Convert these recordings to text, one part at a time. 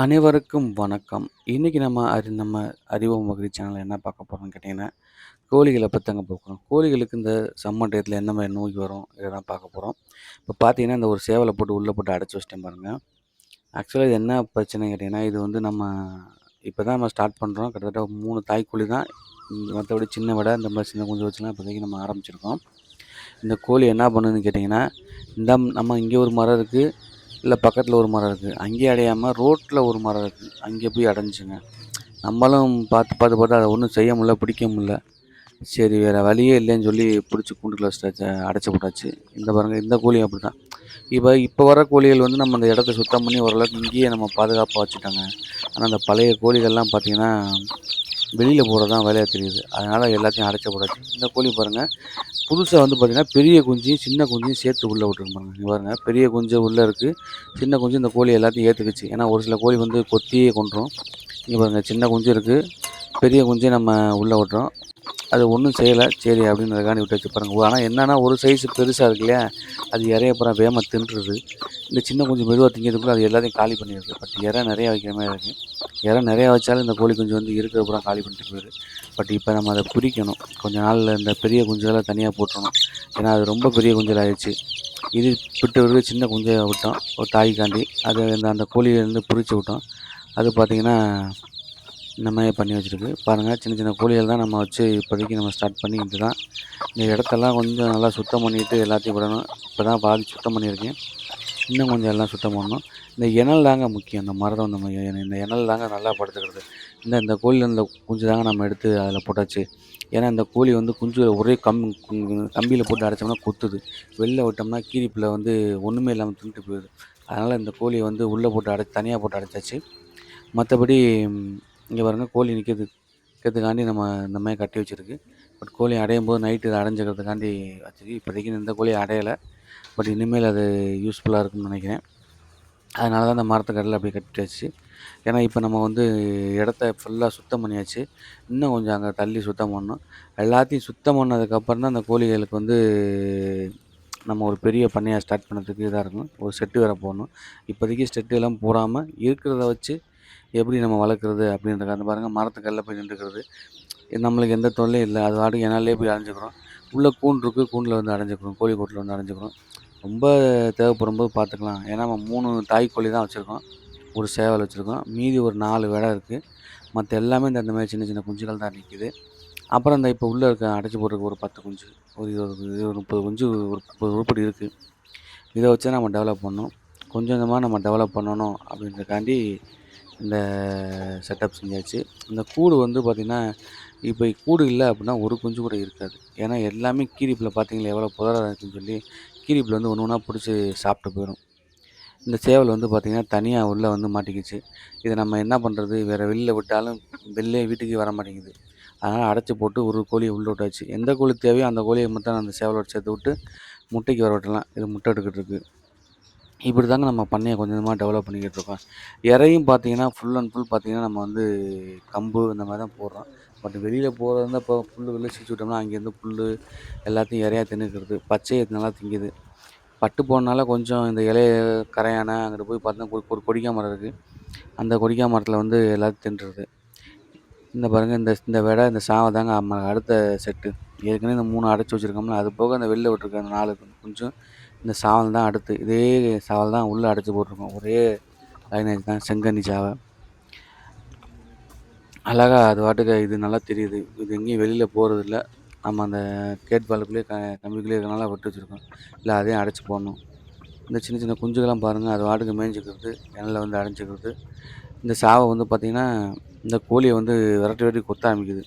அனைவருக்கும் வணக்கம். இன்றைக்கி நம்ம அறி நம்ம அறிவோம் மகிழ்ச்சி சேனலில் என்ன பார்க்க போகிறோம்னு கேட்டிங்கன்னா கோழிகளை பத்தி தாங்க பார்க்குறோம். கோழிகளுக்கு இந்த சம்மர் டயத்தில் என்ன மாதிரி நோய் வரும்? இதெல்லாம் பார்க்க போகிறோம் இப்போ பார்த்தீங்கன்னா, இந்த ஒரு சேவலை போட்டு உள்ளே போட்டு அடைச்சி வச்சிட்டேன் பாருங்கள் ஆக்சுவலாக இது என்ன பிரச்சனைன்னு கேட்டிங்கன்னா இது வந்து நம்ம இப்போ தான் நம்ம ஸ்டார்ட் பண்ணுறோம் கிட்டத்தட்ட மூணு தாய்க்கோழி தான். மற்றபடி சின்ன வடை இந்த மாதிரி சின்ன குஞ்சு வச்சுலாம் இப்போதைக்கு நம்ம ஆரம்பிச்சிருக்கோம். இந்த கோழி என்ன பண்ணுதுன்னு கேட்டிங்கன்னா இந்த நம்ம இங்கே ஒரு மரம் இருக்குது இல்லை பக்கத்தில் ஒரு மரம் இருக்குது அங்கேயே அடையாமல் ரோட்டில் ஒரு மரம் இருக்குது அங்கே போய் அடைஞ்சுங்க. நம்மளும் பார்த்து பார்த்து பார்த்து அதை ஒன்றும் செய்ய முடில பிடிக்க முடில சரி வேறு வழியே இல்லைன்னு சொல்லி பிடிச்சி கூண்டுக்குள்ள வச்சு அடைச்சி போட்டாச்சு. இந்த பாருங்கள் இந்த கோழியும் அப்படிதான். இப்போ இப்போ வர கோழிகள் வந்து நம்ம அந்த இடத்த சுத்தம் பண்ணி ஓரளவுக்கு இங்கேயே நம்ம பாதுகாப்பாக வச்சுட்டாங்க ஆனால் அந்த பழைய கோழிகள்லாம் பார்த்திங்கன்னா வெளியில் போகிறது தான் வேலையாக தெரியுது. அதனால் எல்லாத்தையும் அடைச்ச போடாச்சு இந்த கோழி பாருங்கள் புதுசாக வந்து பார்த்திங்கன்னா பெரிய குஞ்சையும், சின்ன குஞ்சையும் சேர்த்து உள்ளே விட்டுருக்கு பாருங்கள் பாருங்கள் பெரிய குஞ்சு உள்ளே இருக்குது சின்ன குஞ்சு இந்த கோழி எல்லாத்தையும் ஏற்றுக்குச்சு ஏன்னா ஒரு சில கோழி வந்து கொத்தியே கொன்றும். இங்கே பாருங்கள் சின்ன குஞ்சு இருக்குது பெரிய குஞ்சு நம்ம உள்ளே விட்டுறோம். அது ஒன்றும் செய்யலை சரி அப்படின்னு அதுக்காண்டி விட்டு வச்சு பாருங்கள் ஆனால் என்னென்னா ஒரு சைஸ் பெருசாக இருக்கு இல்லையா? அது இறைய அப்புறம் வேகமாக தின்றுது. இந்த சின்ன குஞ்சு மெதுவாக திங்கிறதுக்குள்ள அது எல்லாத்தையும் காலி பண்ணிடுது பட் இறை நிறையா வைக்கிற மாதிரி இருக்குது இறை நிறையா வச்சாலும் இந்த கோழி குஞ்சு வந்து இருக்கிற அப்புறம் காலி பண்ணிட்டு போயிடுது பட் இப்போ நம்ம அதை பிரிக்கணும். கொஞ்ச நாளில் இந்த பெரிய குஞ்சுகள தனியாக போட்டுடணும் ஏன்னா அது ரொம்ப பெரிய குஞ்சல் ஆயிருச்சு. இது விட்டு விட்டு சின்ன குஞ்சை விட்டோம். ஒரு தாய்க்காண்டி. அது அந்த அந்த கோழியிலேருந்து பிரித்து விட்டோம். அது பார்த்தீங்கன்னா, இந்த மாதிரி பண்ணி வச்சிருக்கு. பாருங்க சின்ன சின்ன கோழிகள் தான் நம்ம வச்சு இப்போதைக்கு நம்ம ஸ்டார்ட் பண்ணிக்கிட்டு தான். இந்த இடத்தெல்லாம் கொஞ்சம் நல்லா சுத்தம் பண்ணிவிட்டு எல்லாத்தையும் விடணும். இப்போ தான் பாதி சுத்தம் பண்ணியிருக்கேன். இன்னும் கொஞ்சம் எல்லாம் சுத்தம் பண்ணணும். இந்த இணல் தாங்க முக்கியம். இந்த மரதம் நம்ம இந்த இணல் தாங்க நல்லா படுத்துக்கிறது. இந்த இந்த கோழியில் இந்த குஞ்சு தாங்க நம்ம எடுத்து அதில் போட்டாச்சு. ஏன்னா இந்த கோழி வந்து குஞ்சு ஒரே கம் கம்பியில் போட்டு அடைச்சோம்னா கொத்துது. வெளில விட்டோம்னா கீரிப்பில் வந்து ஒன்றுமே இல்லாமல் தின்ட்டு போயிடுது அதனால் இந்த கோழியை வந்து உள்ளே போட்டு அடை தனியாக போட்டு அடைச்சாச்சு. மற்றபடி இங்கே பாருங்கள் கோழி நிற்கிறது நிற்கிறதுக்காண்டி நம்ம இந்த மாதிரி கட்டி வச்சுருக்கு பட் கோழி அடையும் போது நைட்டு இதை அடைஞ்சுக்கிறதுக்காண்டி வச்சுருக்கு இப்போதைக்கு இந்த கோழி அடையலை பட் இனிமேல் அது யூஸ்ஃபுல்லாக இருக்கும்னு நினைக்கிறேன் அதனால தான் அந்த மரத்துக்கு அப்படியே கட்டியாச்சு. ஏன்னா இப்போ நம்ம வந்து இடத்த ஃபுல்லாக சுத்தம் பண்ணியாச்சு. இன்னும் கொஞ்சம் அங்கே தள்ளி சுத்தம் பண்ணணும். எல்லாத்தையும் சுத்தம் பண்ணதுக்கப்புறம் தான் அந்த கோழிகளுக்கு வந்து நம்ம ஒரு பெரிய பண்ணையாக ஸ்டார்ட் பண்ணுறதுக்கு இதாக இருக்கும். ஒரு செட்டு வேறு போடணும். இப்போதைக்கு செட்டு எல்லாம் போடாமல் இருக்கிறத வச்சு எப்படி நம்ம வளர்க்குறது அப்படின்றத அந்த பாருங்கள் மரத்துக்கல்ல போய் நின்றுக்கிறது. நம்மளுக்கு எந்த தொல்லையும் இல்லை. அது ஆடு என்னாலே போய் அடைஞ்சிக்கிறோம். உள்ளே கூண்டு இருக்குது கூண்டில் வந்து அடைஞ்சிக்கிறோம். கோழி கூட்டில் வந்து அடைஞ்சிக்கிறோம். ரொம்ப தேவைப்படும் போது பார்த்துக்கலாம். ஏன்னா நம்ம மூணு தாய் கோழி தான் வச்சுருக்கோம். ஒரு சேவல் வச்சுருக்கோம். மீதி ஒரு நாலு விடை இருக்குது மற்ற எல்லாமே இந்த மாதிரி சின்ன சின்ன குஞ்சுகள் தான் நிற்கிது அப்புறம் இந்த இப்போ உள்ளே இருக்க அடைச்சி போட்டிருக்க ஒரு 10 குஞ்சு. ஒரு 20 20, 30 குஞ்சு ஒரு 30 உருப்படி இருக்குது இதை வச்சு நம்ம டெவலப் பண்ணணும். கொஞ்சம் கொஞ்சமாக நம்ம டெவலப் பண்ணணும் அப்படின்றதுக்காண்டி இந்த செட்டப் செஞ்சாச்சு. இந்த கூடு வந்து பார்த்திங்கன்னா இப்போ கூடு இல்லை அப்படின்னா ஒரு குஞ்சு கூட இருக்காது. ஏன்னா எல்லாமே கீரிப்பில் பார்த்தீங்களா எவ்வளோ புதராக இருக்குன்னு சொல்லி, கீரிப்பில் வந்து ஒன்று ஒன்றா பிடிச்சி சாப்பிட்டு போயிடும் இந்த சேவல் வந்து பார்த்திங்கன்னா தனியாக உள்ளே வந்து மாட்டிக்கிச்சு. இதை நம்ம என்ன பண்ணுறது வேற வெளியில் விட்டாலும் வெளிலே வீட்டுக்கே வர மாட்டேங்குது. அதனால் அடைச்சி போட்டு ஒரு கோழியை உள்ளே விட்டாச்சு. எந்த கோழி தேவையோ அந்த கோழியை மட்டும் அந்த சேவலோட சேர்த்து விட்டு முட்டைக்கு வர விட்டலாம் இது முட்டை எடுக்கிட்டு இருக்குது இப்படி தாங்க நம்ம பண்ணையை கொஞ்சம் கொஞ்சமாக டெவலப் பண்ணிக்கிட்டு இருக்கோம். இறையும் பார்த்தீங்கன்னா, ஃபுல் அண்ட் ஃபுல் பார்த்தீங்கன்னா, நம்ம வந்து கம்பு இந்த மாதிரி தான் போடுறோம். பட் வெளியில் போகிறதா இப்போ புல் கில்லு சீச்சு விட்டோம்னா, அங்கேருந்து புல் எல்லாத்தையும் இறையாக தின்னுக்கிறது. பச்சையை நல்லா திங்குது. பட்டு போனால கொஞ்சம் இந்த இலைய கரையான அங்கிட்டு போய் பார்த்தா ஒரு ஒரு கொடிக்கா மரம் இருக்குது அந்த கொடிக்கா மரத்தில் வந்து எல்லாத்தையும் தின்றுறது இந்த பாருங்கள் இந்த இந்த வெடை இந்த சாவை தாங்க அடுத்த செட்டு. ஏற்கனவே இந்த மூணு அடைச்சி வச்சிருக்கோம்ல, அது போக அந்த வெளில விட்டுருக்க அந்த 4 கொஞ்சம் இந்த சாவல் தான் அடுத்து. இதே சாவல் தான் உள்ளே அடைச்சி போட்டிருக்கோம். ஒரே லைனேஜ் தான் செங்கனி சாவை அழகா அது வாட்டுக்கு இது நல்லா தெரியுது. இது எங்கேயும் வெளியில் போகிறது இல்லை நம்ம அந்த கேட் வாலுக்குள்ளேயே க கம்பிக்குள்ளேயே இருக்கனால விட்டு வச்சுருக்கோம் இல்லை அதையும் அடைச்சி போடணும். இந்த சின்ன சின்ன குஞ்சுகள்லாம் பாருங்கள் அது வாட்டுக்கு மேய்ஞ்சிக்கிறது இணல்ல வந்து அடைஞ்சிக்கிறது இந்த சாவை வந்து பார்த்திங்கன்னா இந்த கோழியை வந்து விரட்டி விரட்டி கொத்த ஆரம்பிக்குது.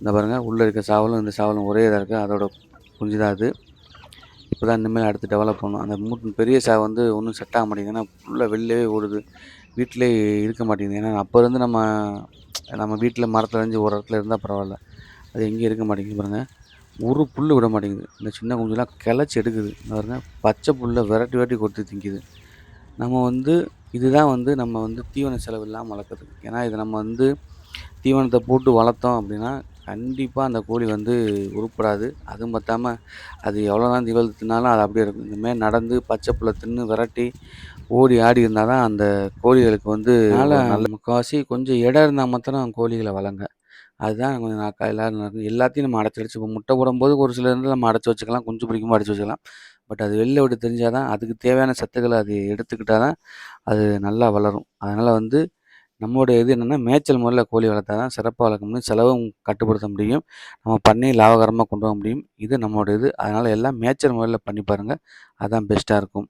இந்த பாருங்கள் உள்ளே இருக்க சாவலும், இந்த சாவலும் ஒரே இதாக இருக்குது அதோட குஞ்சு தான் அது. இப்போ தான் இனிமேல் அடுத்து டெவலப் பண்ணணும். அந்த மூ பெரிய சாவ வந்து ஒன்றும் செட் ஆக மாட்டேங்குது. ஏன்னா ஃபுல்லாக வெளிலவே ஓடுது. வீட்டிலே இருக்க மாட்டேங்குது. ஏன்னா அப்போ இருந்து நம்ம நம்ம வீட்டில் மரத்தில் இருந்து ஒரு இடத்துல இருந்தால் பரவாயில்ல அது எங்கேயும் இருக்க மாட்டேங்குது பாருங்கள் ஒரு புல் விட மாட்டேங்குது. இந்த சின்ன குஞ்சுலாம் கிளச்சு எடுக்குது. பாருங்கள் பாருங்க பச்சை புல்லை விரட்டி விரட்டி கொடுத்து திங்குது. நம்ம வந்து இதுதான் வந்து நம்ம வந்து தீவன செலவு இல்லாமல் வளர்க்குறது. ஏன்னா இதை நம்ம வந்து தீவனத்தை போட்டு வளர்த்தோம் அப்படின்னா, கண்டிப்பா அந்த கோழி வந்து உருப்படாது. அதுவும் பத்தாம அது எவ்வளோ தான் தீவல் தின்னாலும் அது அப்படியே இருக்கும். இந்த மாரி நடந்து பச்சை புல்ல தின்னு விரட்டி, ஓடி ஆடி இருந்தா தான் அந்த கோழிகளுக்கு வந்து அதனால நல்ல முக்காவாசி கொஞ்சம் இடம் இருந்தா மாத்திரம் கோழிகள வளங்க. அதுதான் கொஞ்சம் நான் க எல்லாரும் எல்லாத்தையும் நம்ம அடைச்சு அடைச்சு இப்போ முட்டை போடும்போது ஒரு சில இடத்துல நம்ம அடைச்சு வச்சுக்கலாம். குஞ்சு பொரிக்கும்போது அடைச்சு வச்சுக்கலாம். பட் அது வெளில விட்டு திரிஞ்சா தான் அதுக்கு தேவையான சத்துக்கள அது எடுத்துக்கிட்டா தான் அது நல்லா வளரும். அதனால வந்து நம்மளுடைய இது என்னென்னா மேய்ச்சல் முறையில் கோழி வளர்த்தா தான் சிறப்பாக வளர்க்க முடியும். செலவும் கட்டுப்படுத்த முடியும். நம்ம பண்ணையை லாபகரமாக கொண்டு வர முடியும். இது நம்மளோட இது. அதனால் எல்லாம் மேய்ச்சல் முறையில் பண்ணி பாருங்கள் அதுதான் பெஸ்ட்டாக இருக்கும்.